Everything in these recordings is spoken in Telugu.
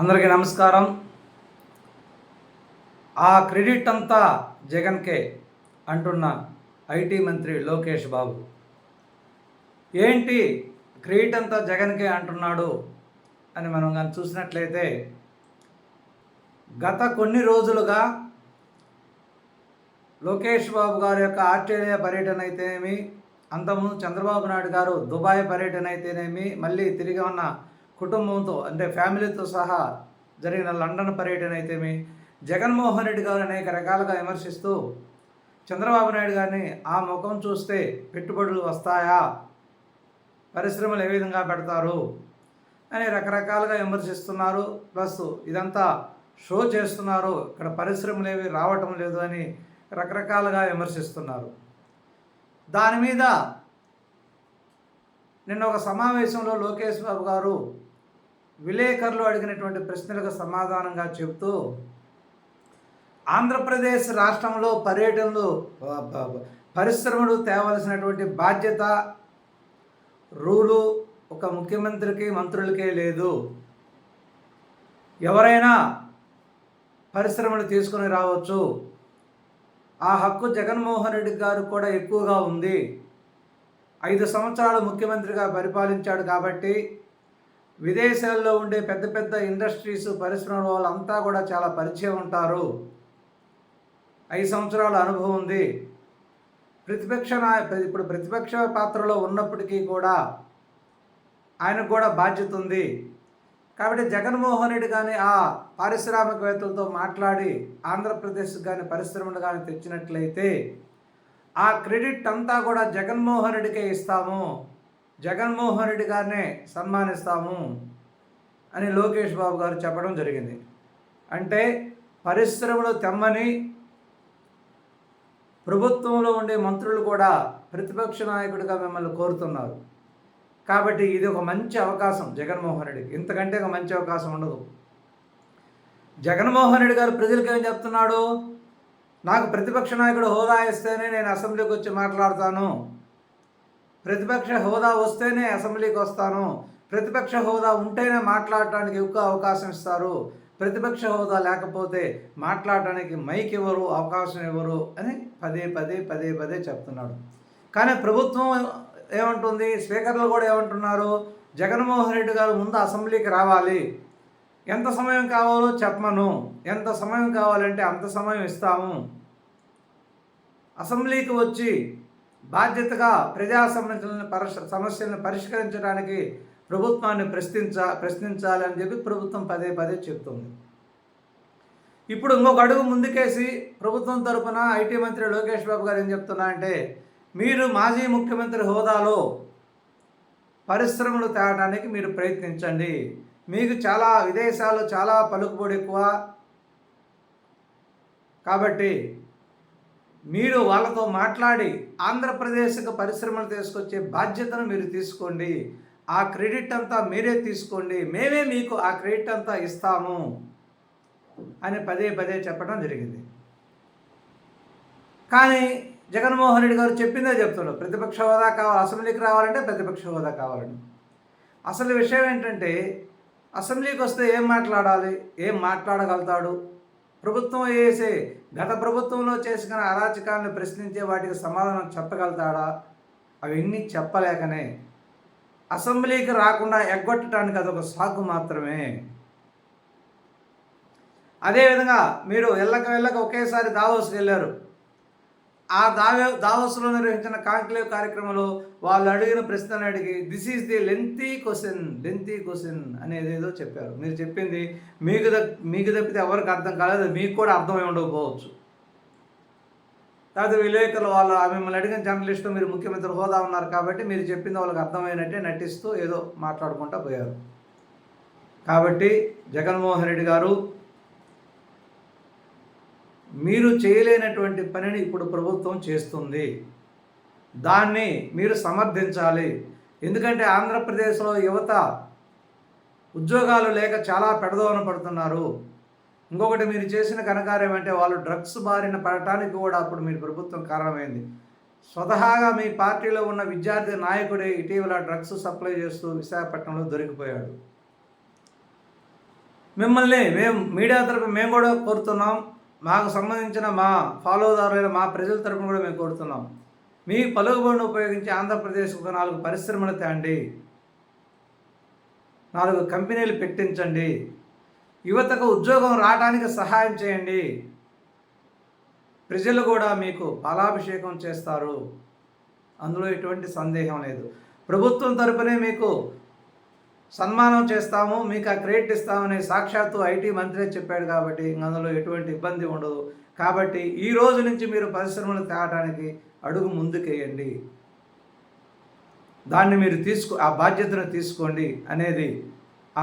అందరికీ నమస్కారం. ఆ క్రెడిట్ అంతా జగన్కే అంటున్న ఐటీ మంత్రి లోకేష్ బాబు. ఏంటి క్రెడిట్ అంతా జగన్కే అంటున్నాడు అని మనం కానీ చూసినట్లయితే గత కొన్ని రోజులుగా లోకేష్ బాబు గారి యొక్క ఆస్ట్రేలియా పర్యటన అయితేనేమి అంతకుముందు చంద్రబాబు నాయుడు గారు దుబాయ్ పర్యటన అయితేనేమి మళ్ళీ తిరిగి ఉన్న కుటుంబంతో అంటే ఫ్యామిలీతో సహా జరిగిన లండన్ పర్యటన అయితేమి జగన్మోహన్ రెడ్డి గారు అనేక రకాలుగా విమర్శిస్తూ చంద్రబాబు నాయుడు గారిని ఆ ముఖం చూస్తే పెట్టుబడులు వస్తాయా? పరిశ్రమలు ఏ విధంగా పెడతారు? అని రకరకాలుగా విమర్శిస్తున్నారు. ప్లస్ ఇదంతా షో చేస్తున్నారు. ఇక్కడ పరిశ్రమలు ఏవి రావటం లేదు అని రకరకాలుగా విమర్శిస్తున్నారు. దాని మీద నిన్న ఒక సమావేశంలో లోకేష్ బాబు గారు విలేకరులు అడిగినటువంటి ప్రశ్నలకు సమాధానంగా చెబుతూ ఆంధ్రప్రదేశ్ రాష్ట్రంలో పర్యటనలు పరిశ్రమలు తేవలసినటువంటి బాధ్యత రూలు ఒక ముఖ్యమంత్రికి మంత్రులకే లేదు. ఎవరైనా పరిశ్రమలు తీసుకొని రావచ్చు. ఆ హక్కు జగన్మోహన్ రెడ్డి గారు కూడా ఎక్కువగా ఉంది. ఐదు సంవత్సరాలు ముఖ్యమంత్రిగా పరిపాలించాడు కాబట్టి విదేశాల్లో ఉండే పెద్ద పెద్ద ఇండస్ట్రీస్ పరిశ్రమల వాళ్ళంతా కూడా చాలా పరిచయం ఉంటారు. ఐదు సంవత్సరాల అనుభవం ఉంది. ప్రతిపక్ష ఇప్పుడు ప్రతిపక్ష పాత్రలో ఉన్నప్పటికీ కూడా ఆయనకు కూడా బాధ్యత ఉంది. కాబట్టి జగన్మోహన్ రెడ్డి కానీ ఆ పారిశ్రామికవేత్తలతో మాట్లాడి ఆంధ్రప్రదేశ్ కానీ పరిశ్రమలు కానీ తెచ్చినట్లయితే ఆ క్రెడిట్ అంతా కూడా జగన్మోహన్ రెడ్డికే ఇస్తాము. జగన్మోహన్ రెడ్డి గారినే సన్మానిస్తాము అని లోకేష్ బాబు గారు చెప్పడం జరిగింది. అంటే పరిశ్రమలు తెమ్మని ప్రభుత్వంలో ఉండే మంత్రులు కూడా ప్రతిపక్ష నాయకుడిగా మిమ్మల్ని కోరుతున్నారు. కాబట్టి ఇది ఒక మంచి అవకాశం జగన్మోహన్ రెడ్డికి ఇంతకంటే ఒక మంచి అవకాశం ఉండదు. జగన్మోహన్ రెడ్డి గారు ప్రజలకు ఏం చెప్తున్నాడు? నాకు ప్రతిపక్ష నాయకుడు హోదా ఇస్తేనే నేను అసెంబ్లీకి వచ్చి మాట్లాడతాను. ప్రతిపక్ష హోదా వస్తేనే అసెంబ్లీకి వస్తాను. ప్రతిపక్ష హోదా ఉంటేనే మాట్లాడటానికి ఎక్కువ అవకాశం ఇస్తారు. ప్రతిపక్ష హోదా లేకపోతే మాట్లాడటానికి మైక్ ఇవ్వరు అవకాశం ఇవ్వరు అని పదే పదే పదే పదే చెప్తున్నాడు. కానీ ప్రభుత్వం ఏమంటుంది? స్పీకర్లు కూడా ఏమంటున్నారు? జగన్మోహన్ రెడ్డి గారు ముందు అసెంబ్లీకి రావాలి. ఎంత సమయం కావాలో చెప్పమను. ఎంత సమయం కావాలంటే అంత సమయం ఇస్తాము. అసెంబ్లీకి వచ్చి బాధ్యతగా ప్రజా సమస్యలను పరిష సమస్యలను పరిష్కరించడానికి ప్రభుత్వాన్ని ప్రశ్నించ ప్రశ్నించాలని చెప్పి ప్రభుత్వం పదే పదే చెప్తుంది. ఇప్పుడు ఇంకొక అడుగు ముందుకేసి ప్రభుత్వం తరపున ఐటీ మంత్రి లోకేష్ బాబు గారు ఏం చెప్తున్నా అంటే మీరు మాజీ ముఖ్యమంత్రి హోదాలో పరిశ్రమలు తేవడానికి మీరు ప్రయత్నించండి. మీకు చాలా విదేశాలు చాలా పలుకుబడి ఎక్కువ. కాబట్టి మీరు వాళ్ళతో మాట్లాడి ఆంధ్రప్రదేశ్కి పరిశ్రమలు తీసుకొచ్చే బాధ్యతను మీరు తీసుకోండి. ఆ క్రెడిట్ అంతా మీరే తీసుకోండి. మేమే మీకు ఆ క్రెడిట్ అంతా ఇస్తాము అని పదే పదే చెప్పడం జరిగింది. కానీ జగన్మోహన్ రెడ్డి గారు చెప్పిందే చెప్తున్నారు. ప్రతిపక్ష హోదా కావాలి అసెంబ్లీకి రావాలంటే ప్రతిపక్ష హోదా కావాలని. అసలు విషయం ఏంటంటే అసెంబ్లీకి వస్తే ఏం మాట్లాడాలి? ఏం మాట్లాడగలుగుతాడు? ప్రభుత్వం వేసే గత ప్రభుత్వంలో చేసిన అరాచకాలను ప్రశ్నించే వాటికి సమాధానం చెప్పగలుగుతాడా? అవన్నీ చెప్పలేకనే. అసెంబ్లీకి రాకుండా ఎగ్గొట్టడానికి అదొక సాకు మాత్రమే. అదేవిధంగా మీరు వెళ్ళక వెళ్ళక ఒకేసారి దావోస్కి వెళ్ళారు. ఆ దావే దావోస్లో నిర్వహించిన కాంక్లేవ్ కార్యక్రమంలో వాళ్ళు అడిగిన ప్రశ్నలు అడిగి this is the lengthy question lengthy question అనేది ఏదో చెప్పారు. మీరు చెప్పింది మీకు మీకు తప్పితే ఎవరికి అర్థం కాలేదు మీకు కూడా అర్థమై ఉండకపోవచ్చు. కాదు విలేకరులు వాళ్ళు మిమ్మల్ని అడిగిన జర్నలిస్టు మీరు ముఖ్యమంత్రి హోదా ఉన్నారు కాబట్టి మీరు చెప్పింది వాళ్ళకి అర్థమైనట్టే నటిస్తూ ఏదో మాట్లాడుకుంటూ పోయారు. కాబట్టి జగన్మోహన్ రెడ్డి గారు మీరు చేయలేనటువంటి పనిని ఇప్పుడు ప్రభుత్వం చేస్తుంది. దాన్ని మీరు సమర్థించాలి. ఎందుకంటే ఆంధ్రప్రదేశ్లో యువత ఉద్యోగాలు లేక చాలా పెడదోన పడుతున్నారు. ఇంకొకటి మీరు చేసిన కనకార్యం అంటే వాళ్ళు డ్రగ్స్ బారిన పడటానికి కూడా అప్పుడు మీరు ప్రభుత్వం కారణమైంది. స్వతహాగా మీ పార్టీలో ఉన్న విద్యార్థి నాయకుడే ఇటీవల డ్రగ్స్ సప్లై చేస్తూ విశాఖపట్నంలో దొరికిపోయాడు. మిమ్మల్ని మేము మీడియా తరపు మేము కూడా కోరుతున్నాం. మాకు సంబంధించిన మా ఫాలోదారులైన మా ప్రజల తరపున కూడా మేము కోరుతున్నాం. మీ పలుకుబడిని ఉపయోగించి ఆంధ్రప్రదేశ్ ఒక నాలుగు పరిశ్రమలు తేండి. నాలుగు కంపెనీలు పెట్టించండి. యువతకు ఉద్యోగం రావడానికి సహాయం చేయండి. ప్రజలు కూడా మీకు పాలాభిషేకం చేస్తారు. అందులో ఎటువంటి సందేహం లేదు. ప్రభుత్వం తరపునే మీకు సన్మానం చేస్తాము మీకు ఆ క్రెడిట్ ఇస్తామని సాక్షాత్తు ఐటీ మంత్రి చెప్పాడు కాబట్టి అందులో ఎటువంటి ఇబ్బంది ఉండదు. కాబట్టి ఈ రోజు నుంచి మీరు పరిశ్రమలు తేవడానికి అడుగు ముందుకేయండి. దాన్ని మీరు తీసుకు ఆ బాధ్యతను తీసుకోండి అనేది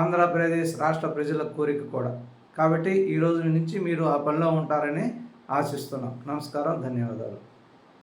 ఆంధ్రప్రదేశ్ రాష్ట్ర ప్రజల కోరిక కూడా. కాబట్టి ఈ రోజు నుంచి మీరు ఆ పనిలో ఉంటారని ఆశిస్తున్నాం. నమస్కారం ధన్యవాదాలు.